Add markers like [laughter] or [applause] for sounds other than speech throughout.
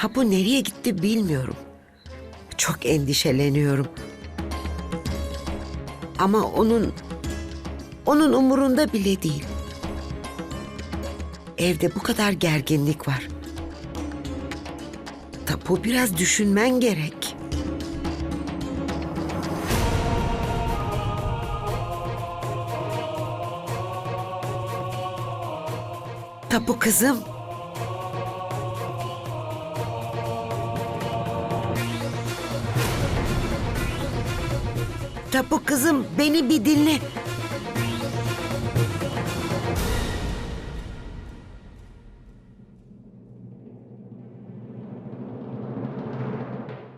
Tapu nereye gitti bilmiyorum. Çok endişeleniyorum. Ama onun onun umurunda bile değil. Evde bu kadar gerginlik var. Tapu biraz düşünmen gerek. Tapu kızım. Tapu kızım beni bir dinle.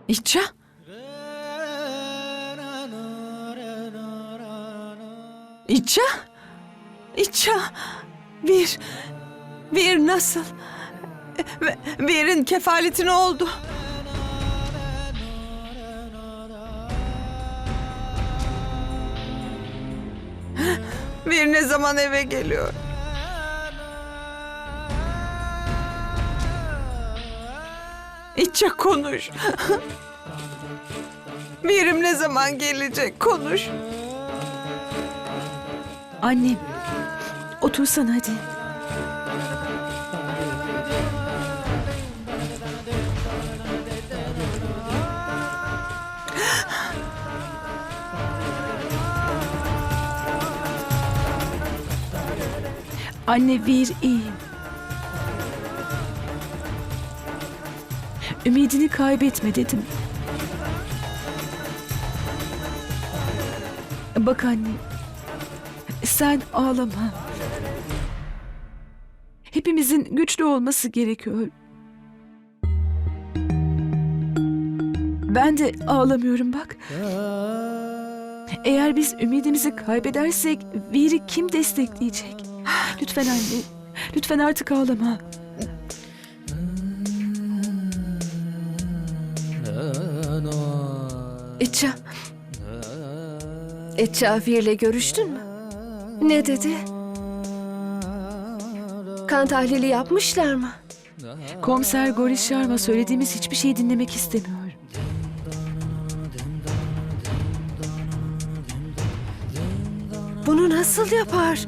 İça? İça? İça? Bir, bir nasıl? Bir'in kefaleti ne oldu? Bir ne zaman eve geliyor? İçe konuş. [laughs] Birim ne zaman gelecek? Konuş. Annem. Otursana hadi. Anne bir iyi. Ümidini kaybetme dedim. Bak anne. Sen ağlama. Hepimizin güçlü olması gerekiyor. Ben de ağlamıyorum bak. Eğer biz ümidimizi kaybedersek Vir'i kim destekleyecek? Lütfen anne. Lütfen artık ağlama. İça. İça Vir'le görüştün mü? Ne dedi? Kan tahlili yapmışlar mı? Komiser Goris Sharma söylediğimiz hiçbir şeyi dinlemek istemiyor. Bunu nasıl yapar?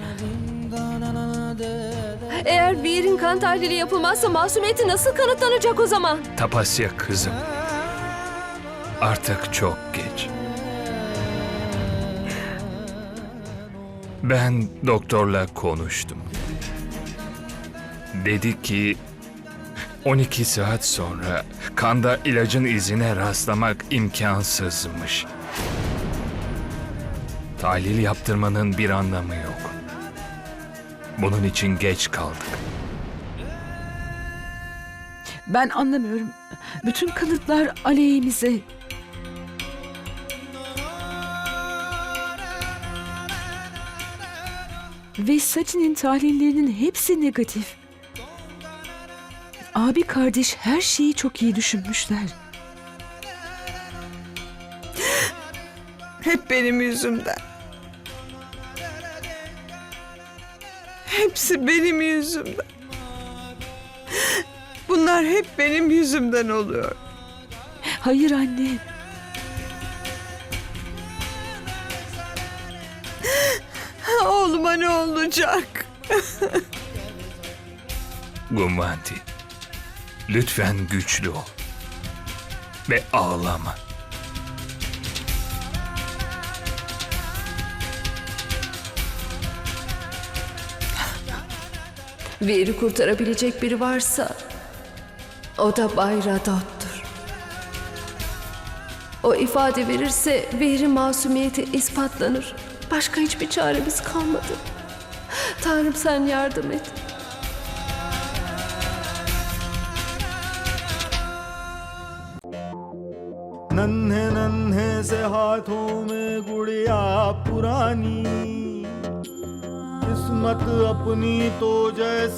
Eğer Vir'in kan tahlili yapılmazsa masumiyeti nasıl kanıtlanacak o zaman? Tapasya kızım. Artık çok geç. Ben doktorla konuştum. Dedi ki 12 saat sonra kanda ilacın izine rastlamak imkansızmış. Tahlil yaptırmanın bir anlamı yok. Bunun için geç kaldık. Ben anlamıyorum. Bütün kanıtlar aleyhimize. Ve Sachin'in tahlillerinin hepsi negatif. Abi kardeş her şeyi çok iyi düşünmüşler. Hep benim yüzümden. Hepsi benim yüzümden. Bunlar hep benim yüzümden oluyor. Hayır anne. Oğluma ne olacak? Gumanti, lütfen güçlü ol. Ve ağlama. Vir'i kurtarabilecek biri varsa o da Bay Radot'tur. O ifade verirse Vir'in masumiyeti ispatlanır. Başka hiçbir çaremiz kalmadı. Tanrım sen yardım et. नन्हे नन्हे से हाथों में गुड़िया पुरानी किस्मत अपनी तो जैसे